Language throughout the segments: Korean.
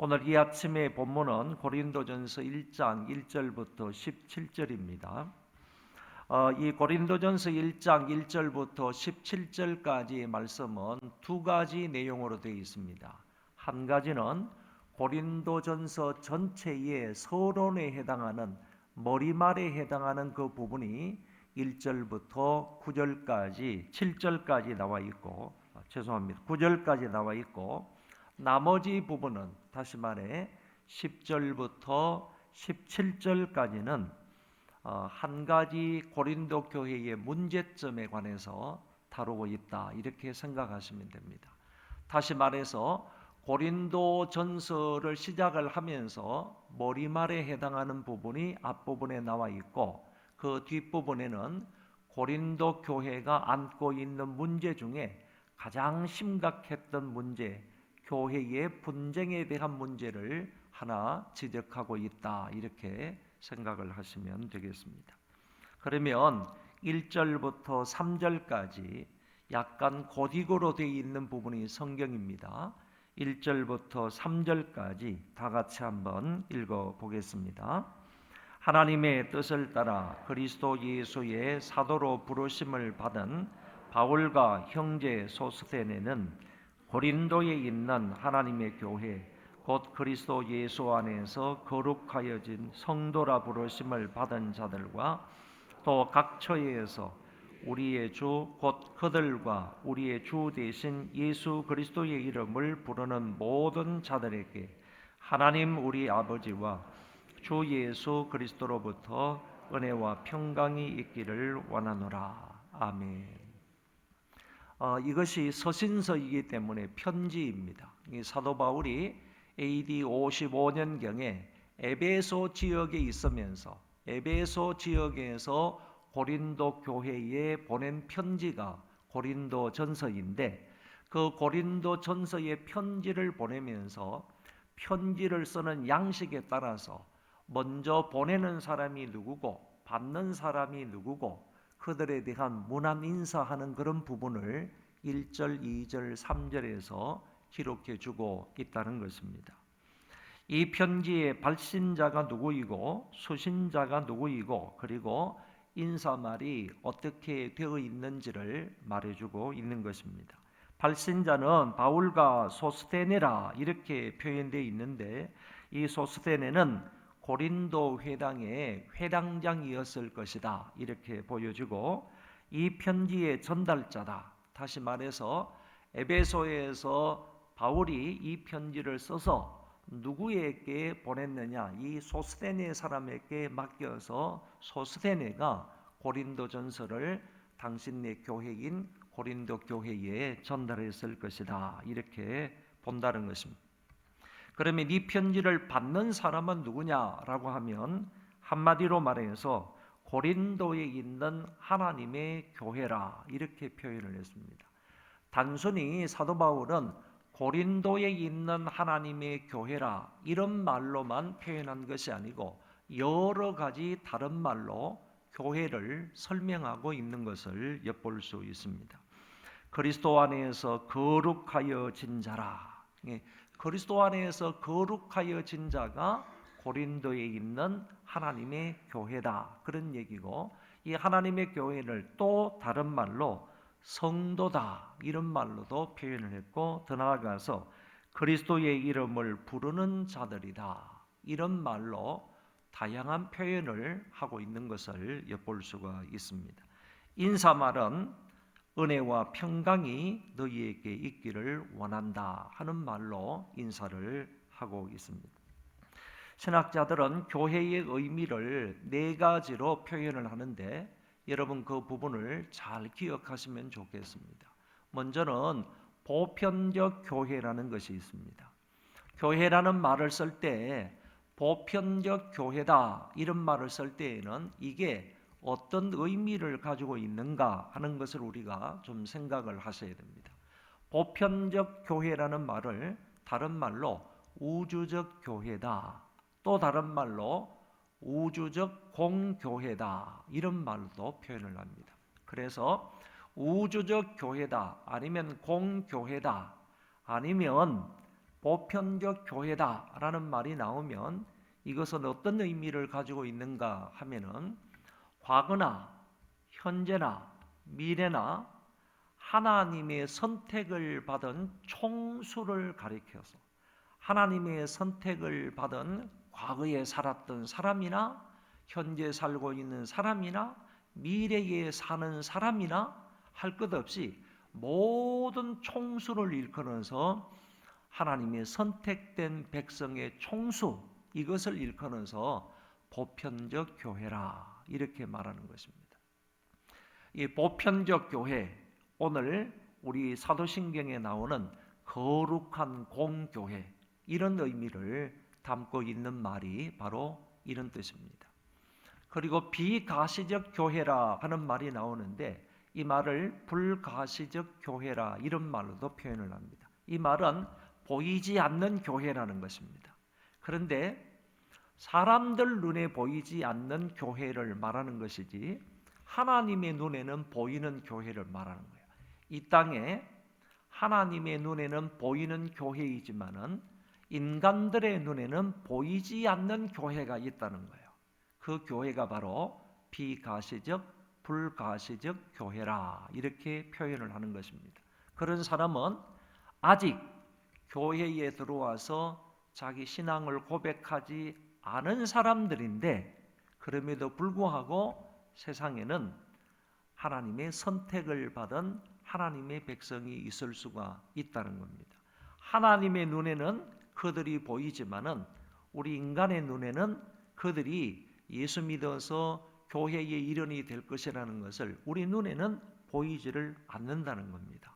오늘 이 아침의 본문은 고린도전서 1장 1절부터 17절입니다. 어, 이 고린도전서 1장 1절부터 17절까지의 말씀은 두 가지 내용으로 되어 있습니다. 한 가지는 고린도전서 전체의 서론에 해당하는 머리말에 해당하는 그 부분이 1절부터 9절까지 7절까지 나와 있고 아, 죄송합니다. 9절까지 나와 있고 나머지 부분은 다시 말해 10절부터 17절까지는 어, 한 가지 고린도 교회의 문제점에 관해서 다루고 있다 이렇게 생각하시면 됩니다. 다시 말해서 고린도 전서를 시작을 하면서 머리말에 해당하는 부분이 앞부분에 나와 있고 그 뒷부분에는 고린도 교회가 안고 있는 문제 중에 가장 심각했던 문제, 교회의 분쟁에 대한 문제를 하나 지적하고 있다. 이렇게 생각을 하시면 되겠습니다. 그러면 1절부터 3절까지 약간 고딕으로 되어 있는 부분이 성경입니다. 1절부터 3절까지 다 같이 한번 읽어 보겠습니다. 하나님의 뜻을 따라 그리스도 예수의 사도로 부르심을 받은 바울과 형제 소스테네는 고린도에 있는 하나님의 교회 곧 그리스도 예수 안에서 거룩하여진 성도라 부르심을 받은 자들과 또 각 처에서 우리의 주 곧 그들과 우리의 주 대신 예수 그리스도의 이름을 부르는 모든 자들에게 하나님 우리 아버지와 주 예수 그리스도로부터 은혜와 평강이 있기를 원하노라. 아멘. 어, 이것이 서신서이기 때문에 편지입니다. 이 사도 바울이 AD 55년 경에 에베소 지역에 있으면서 에베소 지역에서 고린도 교회에 보낸 편지가 고린도 전서인데 그 고린도 전서의 편지를 보내면서 편지를 쓰는 양식에 따라서 먼저 보내는 사람이 누구고 받는 사람이 누구고 그들에 대한 문안 인사하는 그런 부분을 1절, 2절, 3절에서 기록해 주고 있다는 것입니다. 이 편지의 발신자가 누구이고 수신자가 누구이고 그리고 인사말이 어떻게 되어 있는지를 말해주고 있는 것입니다. 발신자는 바울과 소스테네라 이렇게 표현되어 있는데 이 소스테네는 고린도 회당의 회당장이었을 것이다 이렇게 보여주고 이 편지의 전달자다. 다시 말해서 에베소에서 바울이 이 편지를 써서 누구에게 보냈느냐? 이 소스테네 사람에게 맡겨서 소스테네가 고린도 전서를 당신네 교회인 고린도 교회에 전달했을 것이다. 이렇게 본다는 것입니다. 그러면 이 편지를 받는 사람은 누구냐라고 하면 한마디로 말해서 고린도에 있는 하나님의 교회라 이렇게 표현을 했습니다. 단순히 사도 바울은 고린도에 있는 하나님의 교회라 이런 말로만 표현한 것이 아니고 여러 가지 다른 말로 교회를 설명하고 있는 것을 엿볼 수 있습니다. 그리스도 안에서 거룩하여 진 자라. 예, 그리스도 안에서 거룩하여진 자가 고린도에 있는 하나님의 교회다. 그런 얘기고 이 하나님의 교회를 또 다른 말로 성도다 이런 말로도 표현을 했고 더 나아가서 그리스도의 이름을 부르는 자들이다 이런 말로 다양한 표현을 하고 있는 것을 엿볼 수가 있습니다. 인사말은 은혜와 평강이 너희에게 있기를 원한다 하는 말로 인사를 하고 있습니다. 신학자들은 교회의 의미를 네 가지로 표현을 하는데 여러분 그 부분을 잘 기억하시면 좋겠습니다. 먼저는 보편적 교회라는 것이 있습니다. 교회라는 말을 쓸 때 보편적 교회다 이런 말을 쓸 때에는 이게 어떤 의미를 가지고 있는가 하는 것을 우리가 좀 생각을 하셔야 됩니다. 보편적 교회라는 말을 다른 말로 우주적 교회다. 또 다른 말로 우주적 공교회다 이런 말도 표현을 합니다. 그래서 우주적 교회다 아니면 공교회다 아니면 보편적 교회다라는 말이 나오면 이것은 어떤 의미를 가지고 있는가 하면은 과거나 현재나 미래나 하나님의 선택을 받은 총수를 가리켜서 하나님의 선택을 받은 과거에 살았던 사람이나 현재 살고 있는 사람이나 미래에 사는 사람이나 할 것 없이 모든 총수를 일컬어서 하나님의 선택된 백성의 총수 이것을 일컬어서 보편적 교회라 이렇게 말하는 것입니다. 이 보편적 교회 오늘 우리 사도신경에 나오는 거룩한 공교회 이런 의미를 담고 있는 말이 바로 이런 뜻입니다. 그리고 비가시적 교회라 하는 말이 나오는데 이 말을 불가시적 교회라 이런 말로도 표현을 합니다. 이 말은 보이지 않는 교회라는 것입니다. 그런데 사람들 눈에 보이지 않는 교회를 말하는 것이지 하나님의 눈에는 보이는 교회를 말하는 거예요. 이 땅에 하나님의 눈에는 보이는 교회이지만은 인간들의 눈에는 보이지 않는 교회가 있다는 거예요. 그 교회가 바로 비가시적 불가시적 교회라 이렇게 표현을 하는 것입니다. 그런 사람은 아직 교회에 들어와서 자기 신앙을 고백하지 않은 사람들인데 그럼에도 불구하고 세상에는 하나님의 선택을 받은 하나님의 백성이 있을 수가 있다는 겁니다. 하나님의 눈에는 그들이 보이지만은 우리 인간의 눈에는 그들이 예수 믿어서 교회의 일원이 될 것이라는 것을 우리 눈에는 보이지를 않는다는 겁니다.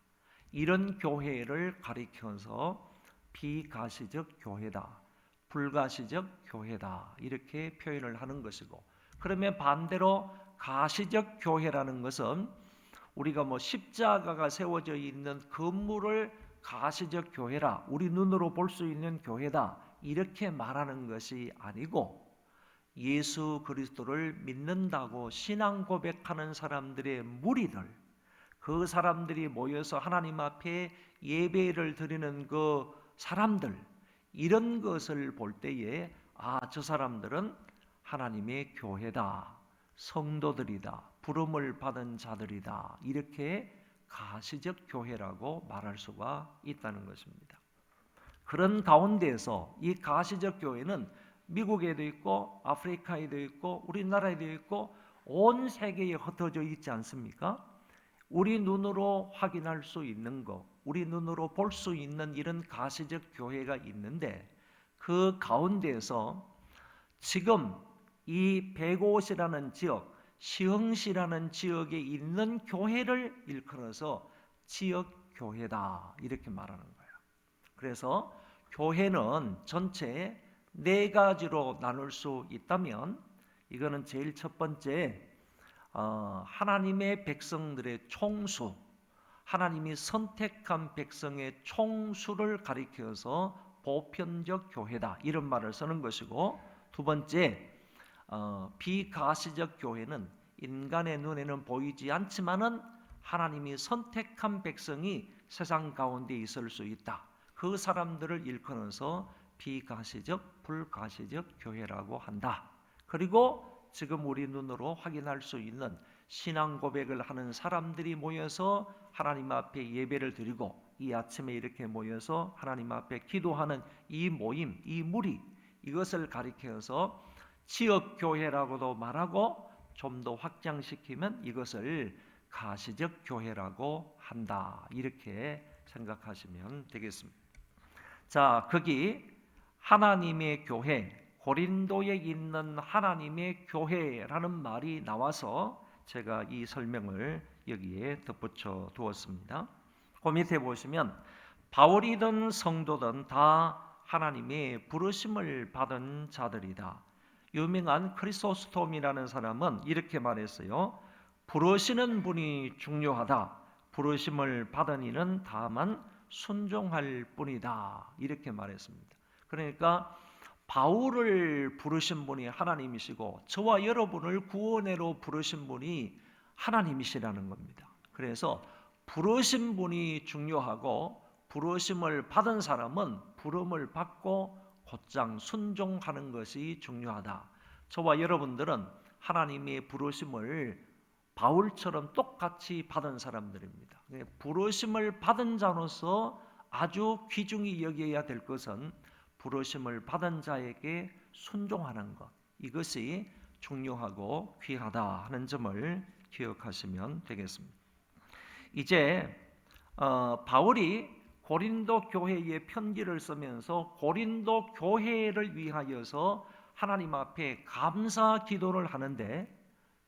이런 교회를 가리켜서 비가시적 교회다, 불가시적 교회다. 이렇게 표현을 하는 것이고 그러면 반대로 가시적 교회라는 것은 우리가 뭐 십자가가 세워져 있는 건물을 가시적 교회라 우리 눈으로 볼 수 있는 교회다 이렇게 말하는 것이 아니고 예수 그리스도를 믿는다고 신앙 고백하는 사람들의 무리들 그 사람들이 모여서 하나님 앞에 예배를 드리는 그 사람들 이런 것을 볼 때에 아 저 사람들은 하나님의 교회다 성도들이다 부름을 받은 자들이다 이렇게 가시적 교회라고 말할 수가 있다는 것입니다. 그런 가운데에서 이 가시적 교회는 미국에도 있고 아프리카에도 있고 우리나라에도 있고 온 세계에 흩어져 있지 않습니까? 우리 눈으로 확인할 수 있는 것, 우리 눈으로 볼 수 있는 이런 가시적 교회가 있는데 그 가운데에서 지금 이 백옷이라는 지역, 시흥시라는 지역에 있는 교회를 일컬어서 지역 교회다 이렇게 말하는 거예요. 그래서 교회는 전체 네 가지로 나눌 수 있다면 이거는 제일 첫 번째 어, 하나님의 백성들의 총수, 하나님이 선택한 백성의 총수를 가리켜서 보편적 교회다 이런 말을 쓰는 것이고 두 번째 어, 비가시적 교회는 인간의 눈에는 보이지 않지만은 하나님이 선택한 백성이 세상 가운데 있을 수 있다. 그 사람들을 일컬어서 비가시적, 불가시적 교회라고 한다. 그리고 지금 우리 눈으로 확인할 수 있는 신앙 고백을 하는 사람들이 모여서 하나님 앞에 예배를 드리고 이 아침에 이렇게 모여서 하나님 앞에 기도하는 이 모임, 이 무리 이것을 가리켜서 지역 교회라고도 말하고 좀 더 확장시키면 이것을 가시적 교회라고 한다. 이렇게 생각하시면 되겠습니다. 자, 거기 하나님의 교회, 고린도에 있는 하나님의 교회라는 말이 나와서 제가 이 설명을 여기에 덧붙여 두었습니다. 그 밑에 보시면 바울이든 성도든 다 하나님의 부르심을 받은 자들이다. 유명한 크리소스톰이라는 사람은 이렇게 말했어요. 부르시는 분이 중요하다. 부르심을 받은 이는 다만 순종할 뿐이다. 이렇게 말했습니다. 그러니까 바울을 부르신 분이 하나님이시고 저와 여러분을 구원해로 부르신 분이 하나님이시라는 겁니다. 그래서 부르신 분이 중요하고 부르심을 받은 사람은 부름을 받고 곧장 순종하는 것이 중요하다. 저와 여러분들은 하나님의 부르심을 바울처럼 똑같이 받은 사람들입니다. 예, 부르심을 받은 자로서 아주 귀중히 여겨야 될 것은 부르심을 받은 자에게 순종하는 것. 이것이 중요하고 귀하다 하는 점을 기억하시면 되겠습니다. 이제 어, 바울이 고린도 교회에 편지를 쓰면서 고린도 교회를 위하여서 하나님 앞에 감사 기도를 하는데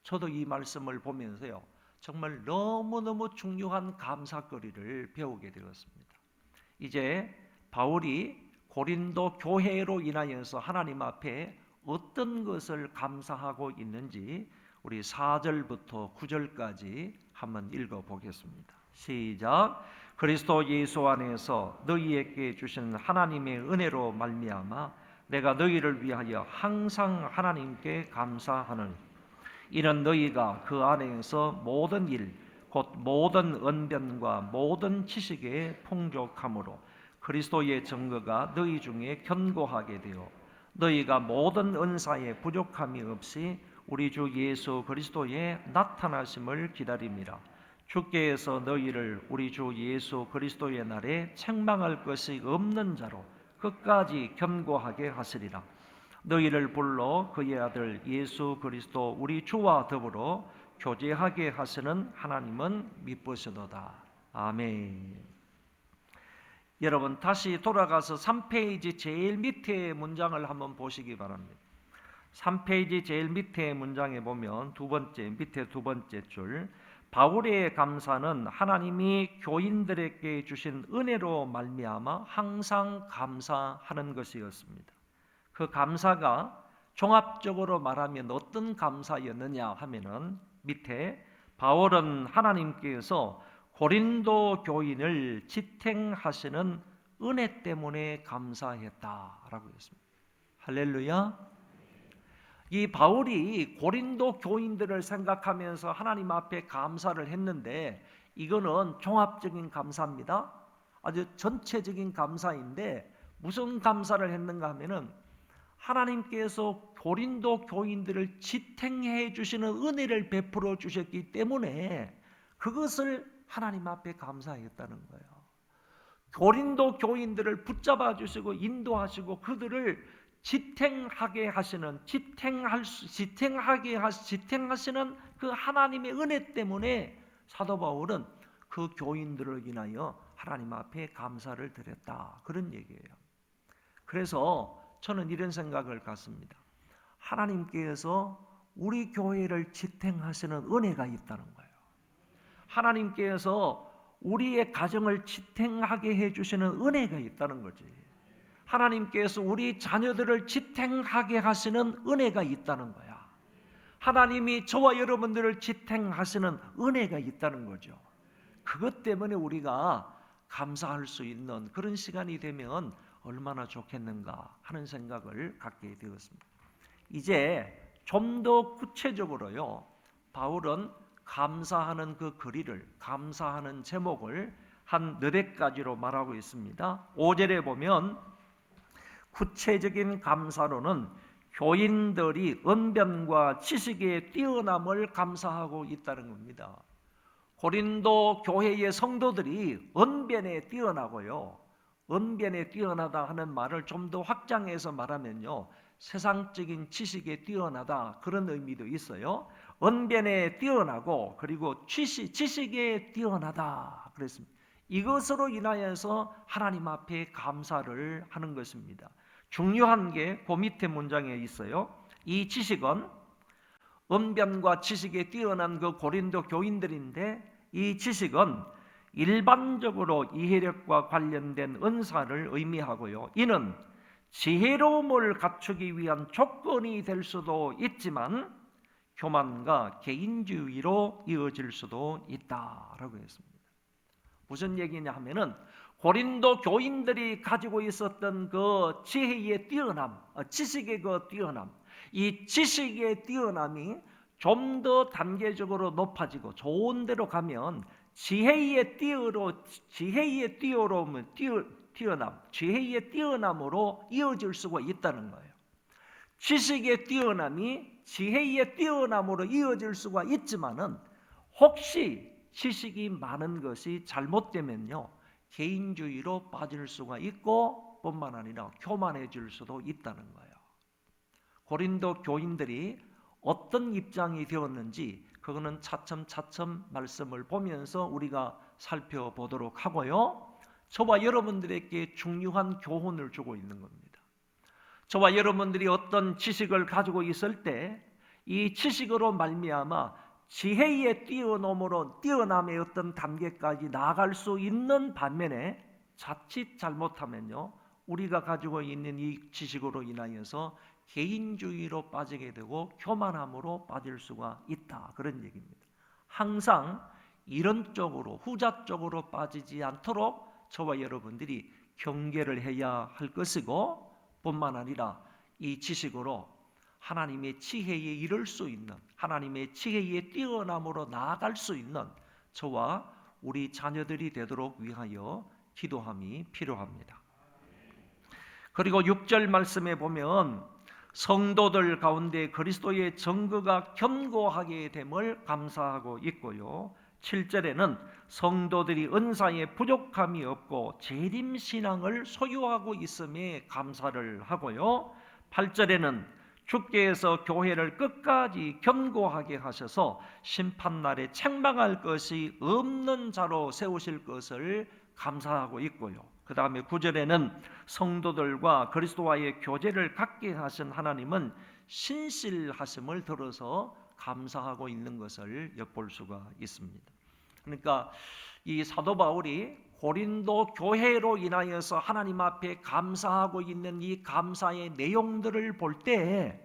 저도 이 말씀을 보면서요. 정말 너무너무 중요한 감사거리를 배우게 되었습니다. 이제 바울이 고린도 교회로 인하여서 하나님 앞에 어떤 것을 감사하고 있는지 우리 4절부터 9절까지 한번 읽어 보겠습니다. 시작. 그리스도 예수 안에서 너희에게 주신 하나님의 은혜로 말미암아 내가 너희를 위하여 항상 하나님께 감사하는 이는 너희가 그 안에서 모든 일, 곧 모든 언변과 모든 지식에 풍족함으로 그리스도의 증거가 너희 중에 견고하게 되어 너희가 모든 은사에 부족함이 없이 우리 주 예수 그리스도의 나타나심을 기다립니다. 주께서 너희를 우리 주 예수 그리스도의 날에 책망할 것이 없는 자로 끝까지 견고하게 하시리라. 너희를 불러 그의 아들 예수 그리스도 우리 주와 더불어 교제하게 하시는 하나님은 미쁘시도다. 아멘. 여러분 다시 돌아가서 3페이지 제일 밑에 문장을 한번 보시기 바랍니다. 3페이지 제일 밑에 문장에 보면 두 번째 밑에 두 번째 줄 바울의 감사는 하나님이 교인들에게 주신 은혜로 말미암아 항상 감사하는 것이었습니다. 그 감사가 종합적으로 말하면 어떤 감사였느냐 하면은 밑에 바울은 하나님께서 고린도 교인을 지탱하시는 은혜 때문에 감사했다라고 했습니다. 할렐루야. 이 바울이 고린도 교인들을 생각하면서 하나님 앞에 감사를 했는데 이거는 종합적인 감사입니다. 아주 전체적인 감사인데 무슨 감사를 했는가 하면은 하나님께서 고린도 교인들을 지탱해 주시는 은혜를 베풀어 주셨기 때문에 그것을 하나님 앞에 감사했다는 거예요. 고린도 교인들을 붙잡아 주시고 인도하시고 그들을 지탱하게 하시는 지탱할 수 지탱하게 하 지탱하시는 그 하나님의 은혜 때문에 사도 바울은 그 교인들을 인하여 하나님 앞에 감사를 드렸다 그런 얘기예요. 그래서 저는 이런 생각을 갖습니다. 하나님께서 우리 교회를 지탱하시는 은혜가 있다는. 하나님께서 우리의 가정을 지탱하게 해주시는 은혜가 있다는 거지. 하나님께서 우리 자녀들을 지탱하게 하시는 은혜가 있다는 거야. 하나님이 저와 여러분들을 지탱하시는 은혜가 있다는 거죠. 그것 때문에 우리가 감사할 수 있는 그런 시간이 되면 얼마나 좋겠는가 하는 생각을 갖게 되었습니다. 이제 좀 더 구체적으로요. 바울은 감사하는 그 거리를 감사하는 제목을 한 너댓 가지로 말하고 있습니다. 5절에 보면 구체적인 감사로는 교인들이 언변과 지식의 뛰어남을 감사하고 있다는 겁니다. 고린도 교회의 성도들이 언변에 뛰어나고요. 언변에 뛰어나다 하는 말을 좀 더 확장해서 말하면요. 세상적인 지식에 뛰어나다 그런 의미도 있어요. 언변에 뛰어나고 그리고 지식, 지식에 뛰어나다 그랬습니다. 이것으로 인하여서 하나님 앞에 감사를 하는 것입니다. 중요한 게 그 밑에 문장에 있어요. 이 지식은 언변과 지식에 뛰어난 그 고린도 교인들인데 이 지식은 일반적으로 이해력과 관련된 은사를 의미하고요. 이는 지혜로움을 갖추기 위한 조건이 될 수도 있지만 교만과 개인주의로 이어질 수도 있다라고 했습니다. 무슨 얘기냐 하면은 고린도 교인들이 가지고 있었던 그 지혜의 뛰어남, 어, 지식의 그 뛰어남, 이 지식의 뛰어남이 좀 더 단계적으로 높아지고 좋은 데로 가면 지혜의 뛰어로 지혜의 뛰어로움을 뛰어 뛰어남, 지혜의 뛰어남으로 이어질 수가 있다는 거예요. 지식의 뛰어남이 지혜의 뛰어남으로 이어질 수가 있지만은 혹시 지식이 많은 것이 잘못되면요 개인주의로 빠질 수가 있고 뿐만 아니라 교만해질 수도 있다는 거예요. 고린도 교인들이 어떤 입장이 되었는지 그거는 차츰 차츰 말씀을 보면서 우리가 살펴보도록 하고요. 저와 여러분들에게 중요한 교훈을 주고 있는 겁니다. 저와 여러분들이 어떤 지식을 가지고 있을 때 이 지식으로 말미암아 지혜의 뛰어넘으로 뛰어남의 어떤 단계까지 나아갈 수 있는 반면에 자칫 잘못하면요 우리가 가지고 있는 이 지식으로 인하여서 개인주의로 빠지게 되고 교만함으로 빠질 수가 있다 그런 얘기입니다. 항상 이런 쪽으로 후자 쪽으로 빠지지 않도록 저와 여러분들이 경계를 해야 할 것이고 뿐만 아니라 이 지식으로 하나님의 지혜에 이를 수 있는 하나님의 지혜에 뛰어남으로 나아갈 수 있는 저와 우리 자녀들이 되도록 위하여 기도함이 필요합니다. 그리고 6절 말씀에 보면 성도들 가운데 그리스도의 증거가 견고하게 됨을 감사하고 있고요. 7절에는 성도들이 은사에 부족함이 없고 재림 신앙을 소유하고 있음에 감사를 하고요. 8절에는 주께서 교회를 끝까지 견고하게 하셔서 심판날에 책망할 것이 없는 자로 세우실 것을 감사하고 있고요. 그 다음에 9절에는 성도들과 그리스도와의 교제를 갖게 하신 하나님은 신실하심을 들어서 감사하고 있는 것을 엿볼 수가 있습니다. 그러니까 이 사도 바울이 고린도 교회로 인하여서 하나님 앞에 감사하고 있는 이 감사의 내용들을 볼 때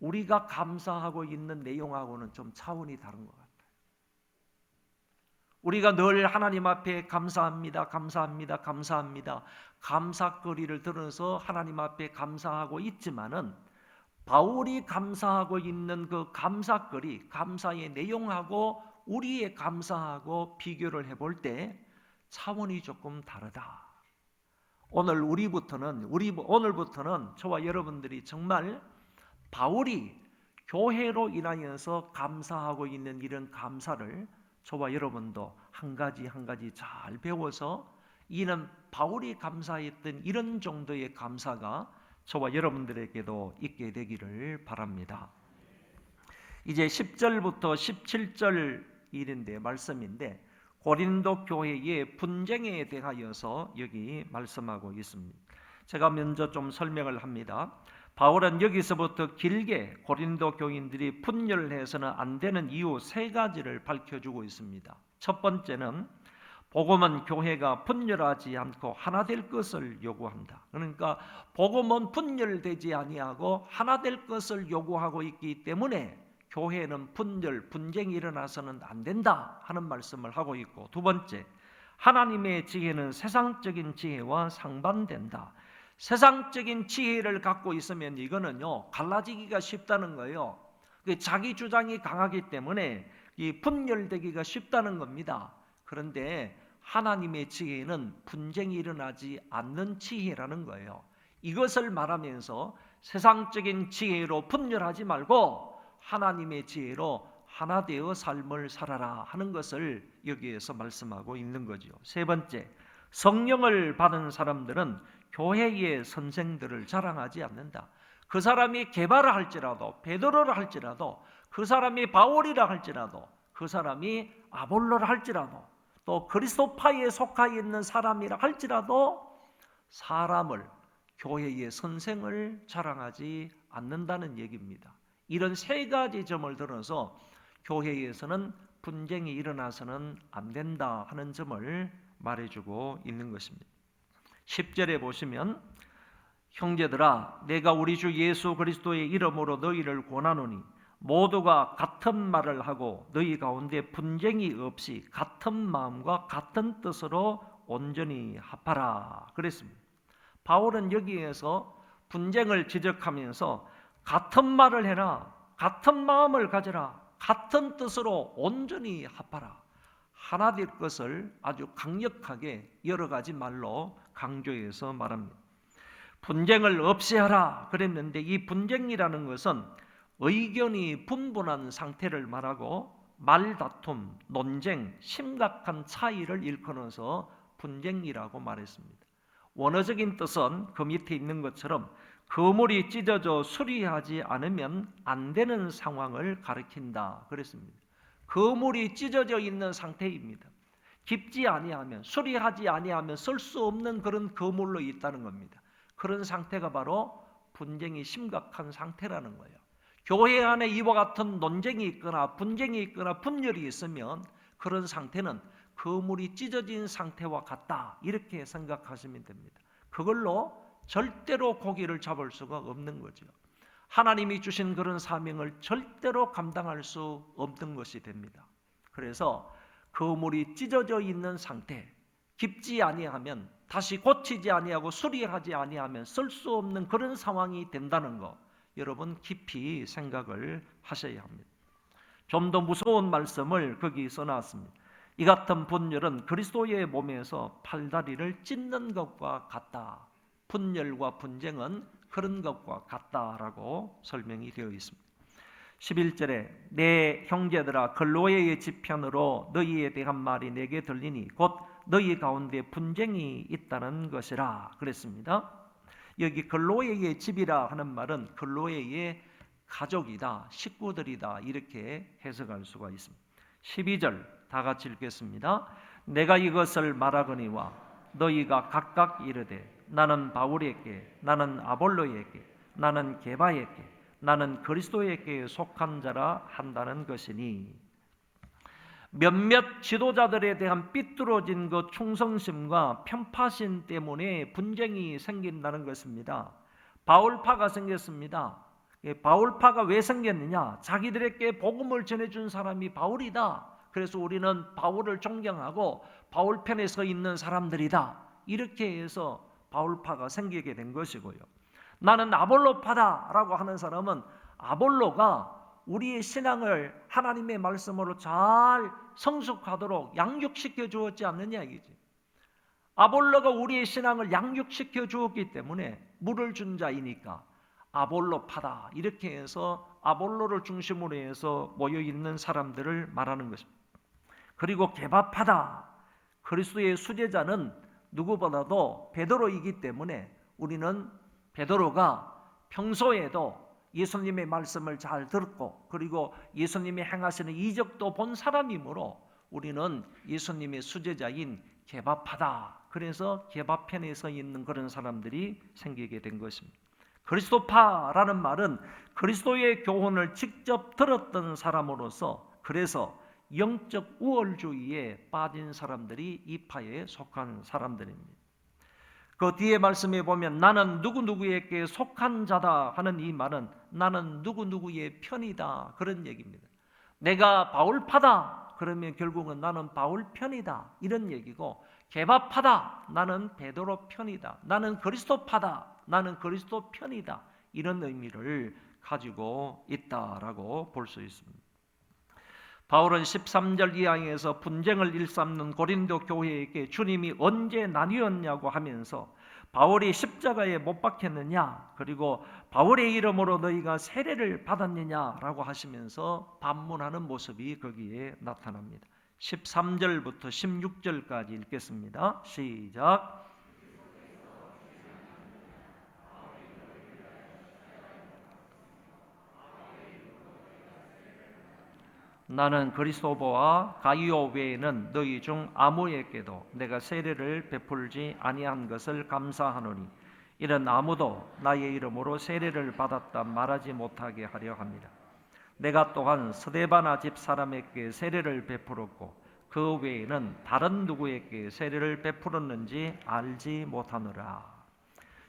우리가 감사하고 있는 내용하고는 좀 차원이 다른 것 같아요. 우리가 늘 하나님 앞에 감사합니다, 감사합니다, 감사합니다. 감사거리를 들어서 하나님 앞에 감사하고 있지만은 바울이 감사하고 있는 그 감사거리, 감사의 내용하고 우리의 감사하고 비교를 해볼 때 차원이 조금 다르다. 오늘 우리부터는 우리 오늘부터는 저와 여러분들이 정말 바울이 교회로 인하여서 감사하고 있는 이런 감사를 저와 여러분도 한 가지 한 가지 잘 배워서 이는 바울이 감사했던 이런 정도의 감사가 저와 여러분들에게도 있게 되기를 바랍니다. 이제 10절부터 17절 일인데 말씀인데 고린도 교회의 분쟁에 대하여서 여기 말씀하고 있습니다. 제가 먼저 좀 설명을 합니다. 바울은 여기서부터 길게 고린도 교인들이 분열해서는 안 되는 이유 세 가지를 밝혀주고 있습니다. 첫 번째는 복음은 교회가 분열하지 않고 하나 될 것을 요구한다. 그러니까 복음은 분열되지 아니하고 하나 될 것을 요구하고 있기 때문에 교회는 분열, 분쟁이 일어나서는 안 된다 하는 말씀을 하고 있고 두 번째, 하나님의 지혜는 세상적인 지혜와 상반된다. 세상적인 지혜를 갖고 있으면 이거는요 갈라지기가 쉽다는 거예요. 그 자기 주장이 강하기 때문에 이 분열되기가 쉽다는 겁니다. 그런데 하나님의 지혜는 분쟁이 일어나지 않는 지혜라는 거예요. 이것을 말하면서 세상적인 지혜로 분열하지 말고 하나님의 지혜로 하나 되어 삶을 살아라 하는 것을 여기에서 말씀하고 있는 거죠. 세 번째, 성령을 받은 사람들은 교회의 선생들을 자랑하지 않는다. 그 사람이 개발을 할지라도 베드로를 할지라도 그 사람이 바울이라 할지라도 그 사람이 아볼로를 할지라도 또 그리스도파에 속하 있는 사람이라 할지라도 사람을 교회의 선생을 자랑하지 않는다는 얘기입니다. 이런 세 가지 점을 들어서 교회에서는 분쟁이 일어나서는 안 된다 하는 점을 말해주고 있는 것입니다. 10절에 보시면 형제들아 내가 우리 주 예수 그리스도의 이름으로 너희를 권하노니 모두가 같은 말을 하고 너희 가운데 분쟁이 없이 같은 마음과 같은 뜻으로 온전히 합하라 그랬습니다. 바울은 여기에서 분쟁을 지적하면서 같은 말을 해라. 같은 마음을 가져라. 같은 뜻으로 온전히 합하라. 하나 될 것을 아주 강력하게 여러 가지 말로 강조해서 말합니다. 분쟁을 없애하라 그랬는데 이 분쟁이라는 것은 의견이 분분한 상태를 말하고 말다툼, 논쟁, 심각한 차이를 일컬어서 분쟁이라고 말했습니다. 원어적인 뜻은 그 밑에 있는 것처럼 거물이 찢어져 수리하지 않으면 안 되는 상황을 가리킨다 그랬습니다. 거물이 찢어져 있는 상태입니다. 깊지 아니하면 수리하지 아니하면 쓸 수 없는 그런 거물로 있다는 겁니다. 그런 상태가 바로 분쟁이 심각한 상태라는 거예요. 교회 안에 이와 같은 논쟁이 있거나 분쟁이 있거나 분열이 있으면 그런 상태는 거물이 찢어진 상태와 같다. 이렇게 생각하시면 됩니다. 그걸로 절대로 고기를 잡을 수가 없는 거죠. 하나님이 주신 그런 사명을 절대로 감당할 수 없는 것이 됩니다. 그래서 거물이 찢어져 있는 상태, 깊지 아니하면 다시 고치지 아니하고 수리하지 아니하면 쓸 수 없는 그런 상황이 된다는 거 여러분 깊이 생각을 하셔야 합니다. 좀 더 무서운 말씀을 거기 써놨습니다. 이 같은 분열은 그리스도의 몸에서 팔다리를 찢는 것과 같다. 분열과 분쟁은 그런 것과 같다라고 설명이 되어 있습니다. 11절에 내 형제들아 근로의 지편으로 너희에 대한 말이 내게 들리니 곧 너희 가운데 분쟁이 있다는 것이라 그랬습니다. 여기 근로의 집이라 하는 말은 근로의 가족이다, 식구들이다 이렇게 해석할 수가 있습니다. 12절 다 같이 읽겠습니다. 내가 이것을 말하거니와 너희가 각각 이르되 나는 바울에게 나는 아볼로에게 나는 게바에게 나는 그리스도에게 속한 자라 한다는 것이니 몇몇 지도자들에 대한 삐뚤어진 그 충성심과 편파심 때문에 분쟁이 생긴다는 것입니다. 바울파가 생겼습니다. 예, 바울파가 왜 생겼느냐? 자기들에게 복음을 전해준 사람이 바울이다. 그래서 우리는 바울을 존경하고 바울 편에 서 있는 사람들이다. 이렇게 해서 바울파가 생기게 된 것이고요. 나는 아볼로파다라고 하는 사람은 아볼로가 우리의 신앙을 하나님의 말씀으로 잘 성숙하도록 양육시켜 주었지 않느냐 이거지. 아볼로가 우리의 신앙을 양육시켜 주었기 때문에 물을 준 자이니까 아볼로파다 이렇게 해서 아볼로를 중심으로 해서 모여 있는 사람들을 말하는 것입니다. 그리고 개밥하다 그리스도의 수제자는 누구보다도 베드로이기 때문에 우리는 베드로가 평소에도 예수님의 말씀을 잘 듣고 그리고 예수님이 행하시는 이적도 본 사람이므로 우리는 예수님의 수제자인 개밥하다. 그래서 개밥편에 서 있는 그런 사람들이 생기게 된 것입니다. 그리스도파라는 말은 그리스도의 교훈을 직접 들었던 사람으로서 그래서 영적 우월주의에 빠진 사람들이 이 파에 속한 사람들입니다. 그 뒤에 말씀에 보면 나는 누구누구에게 속한 자다 하는 이 말은 나는 누구누구의 편이다 그런 얘기입니다. 내가 바울파다 그러면 결국은 나는 바울 편이다 이런 얘기고 개밥하다 나는 베드로 편이다 나는 그리스도파다 나는 그리스도 편이다 이런 의미를 가지고 있다라고 볼 수 있습니다. 바울은 13절 이하에서 분쟁을 일삼는 고린도 교회에게 주님이 언제 나뉘었냐고 하면서 바울이 십자가에 못 박혔느냐 그리고 바울의 이름으로 너희가 세례를 받았느냐라고 하시면서 반문하는 모습이 거기에 나타납니다. 13절부터 16절까지 읽겠습니다. 시작. 나는 그리스도보와 가이오 외에는 너희 중 아무에게도 내가 세례를 베풀지 아니한 것을 감사하노니 이런 아무도 나의 이름으로 세례를 받았다 말하지 못하게 하려 합니다. 내가 또한 스데바나 집 사람에게 세례를 베풀었고 그 외에는 다른 누구에게 세례를 베풀었는지 알지 못하노라.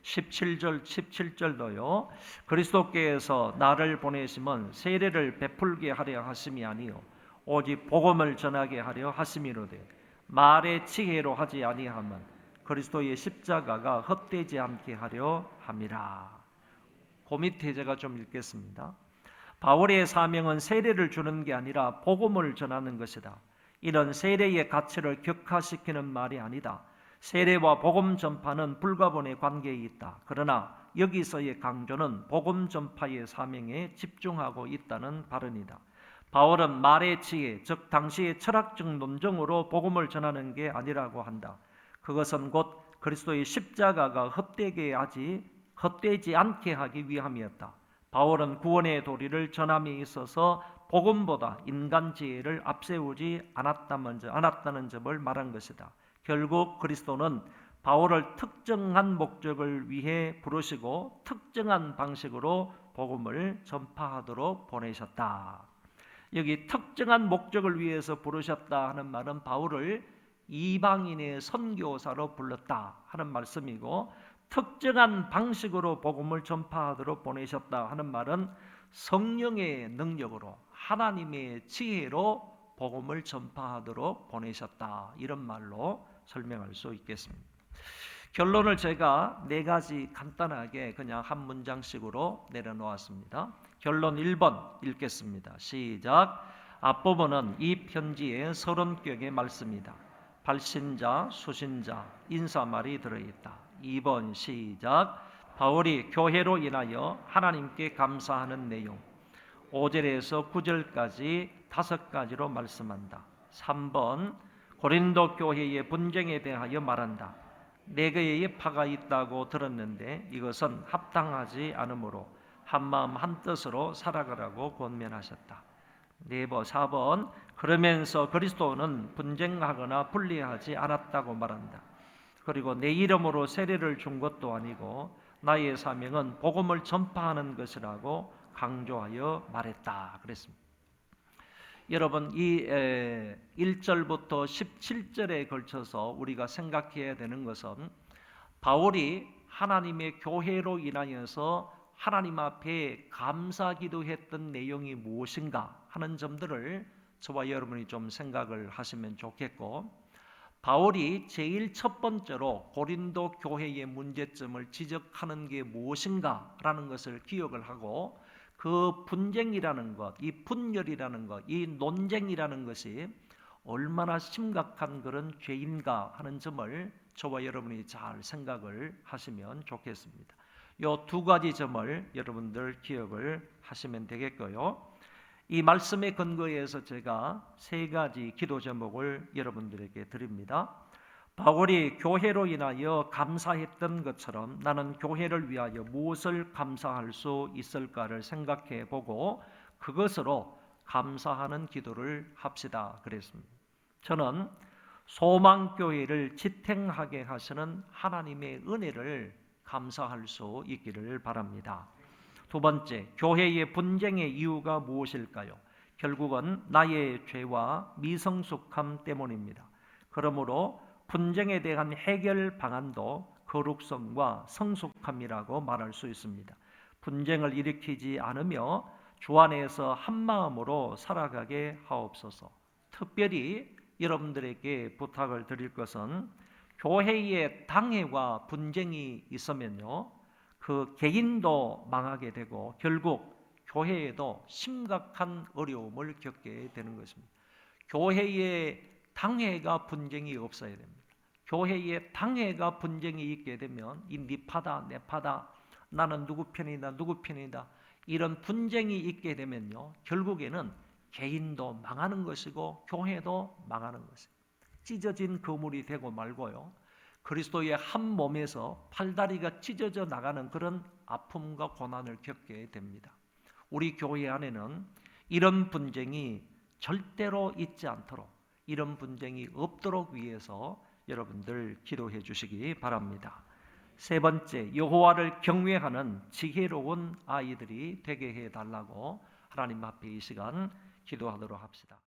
17절 17절도요. 그리스도께서 나를 보내심은 세례를 베풀게 하려 하심이 아니요 오직 복음을 전하게 하려 하심이로되 말의 지혜로 하지 아니하면 그리스도의 십자가가 헛되지 않게 하려 함이라. 그 밑에 제가 좀 읽겠습니다. 바울의 사명은 세례를 주는 게 아니라 복음을 전하는 것이다. 이런 세례의 가치를 격화시키는 말이 아니다. 세례와 복음 전파는 불가분의 관계에 있다. 그러나 여기서의 강조는 복음 전파의 사명에 집중하고 있다는 발언이다. 바울은 말의 지혜, 즉 당시의 철학적 논정으로 복음을 전하는 게 아니라고 한다. 그것은 곧 그리스도의 십자가가 헛되게 하지 헛되지 않게 하기 위함이었다. 바울은 구원의 도리를 전함에 있어서 복음보다 인간 지혜를 앞세우지 않았다는, 점을 말한 것이다. 결국 그리스도는 바울을 특정한 목적을 위해 부르시고 특정한 방식으로 복음을 전파하도록 보내셨다. 여기 특정한 목적을 위해서 부르셨다 하는 말은 바울을 이방인의 선교사로 불렀다 하는 말씀이고 특정한 방식으로 복음을 전파하도록 보내셨다 하는 말은 성령의 능력으로 하나님의 지혜로 복음을 전파하도록 보내셨다 이런 말로 설명할 수 있겠습니다. 결론을 제가 네 가지 간단하게 그냥 한 문장씩으로 내려놓았습니다. 결론 1번 읽겠습니다. 시작. 앞부분은 이 편지의 서른 격의 말씀이다. 발신자, 수신자, 인사말이 들어있다. 2번 시작. 바울이 교회로 인하여 하나님께 감사하는 내용. 5절에서 9절까지 다섯 가지로 말씀한다. 3번 고린도 교회의 분쟁에 대하여 말한다. 내게에 파가 있다고 들었는데 이것은 합당하지 않으므로 한마음 한뜻으로 살아가라고 권면하셨다. 네번 4번 그러면서 그리스도는 분쟁하거나 분리하지 않았다고 말한다. 그리고 내 이름으로 세례를 준 것도 아니고 나의 사명은 복음을 전파하는 것이라고 강조하여 말했다. 그랬습니다. 여러분 이 1절부터 17절에 걸쳐서 우리가 생각해야 되는 것은 바울이 하나님의 교회로 인하여서 하나님 앞에 감사 기도 했던 내용이 무엇인가 하는 점들을 저와 여러분이 좀 생각을 하시면 좋겠고 바울이 제일 첫 번째로 고린도 교회의 문제점을 지적하는 게 무엇인가라는 것을 기억을 하고 그 분쟁이라는 것, 이 분열이라는 것, 이 논쟁이라는 것이 얼마나 심각한 그런 죄인가 하는 점을 저와 여러분이 잘 생각을 하시면 좋겠습니다. 요 두 가지 점을 여러분들 기억을 하시면 되겠고요. 이 말씀의 근거에서 제가 세 가지 기도 제목을 여러분들에게 드립니다. 바울이 교회로 인하여 감사했던 것처럼 나는 교회를 위하여 무엇을 감사할 수 있을까를 생각해 보고 그것으로 감사하는 기도를 합시다 그랬습니다. 저는 소망교회를 지탱하게 하시는 하나님의 은혜를 감사할 수 있기를 바랍니다. 두 번째, 교회의 분쟁의 이유가 무엇일까요? 결국은 나의 죄와 미성숙함 때문입니다. 그러므로 분쟁에 대한 해결 방안도 거룩성과 성숙함이라고 말할 수 있습니다. 분쟁을 일으키지 않으며 주 안에서 한 마음으로 살아가게 하옵소서. 특별히 여러분들에게 부탁을 드릴 것은 교회에 당회와 분쟁이 있으면요. 그 개인도 망하게 되고 결국 교회에도 심각한 어려움을 겪게 되는 것입니다. 교회에 당회가 분쟁이 없어야 됩니다. 교회에 당회가 분쟁이 있게 되면 이네 파다 내 파다 나는 누구 편이다 누구 편이다 이런 분쟁이 있게 되면요 결국에는 개인도 망하는 것이고 교회도 망하는 것입니다. 찢어진 거물이 되고 말고요. 그리스도의 한 몸에서 팔다리가 찢어져 나가는 그런 아픔과 고난을 겪게 됩니다. 우리 교회 안에는 이런 분쟁이 절대로 있지 않도록 이런 분쟁이 없도록 위해서 여러분들 기도해 주시기 바랍니다. 세 번째, 여호와를 경외하는 지혜로운 아이들이 되게 해 달라고 하나님 앞에 이 시간 기도하도록 합시다.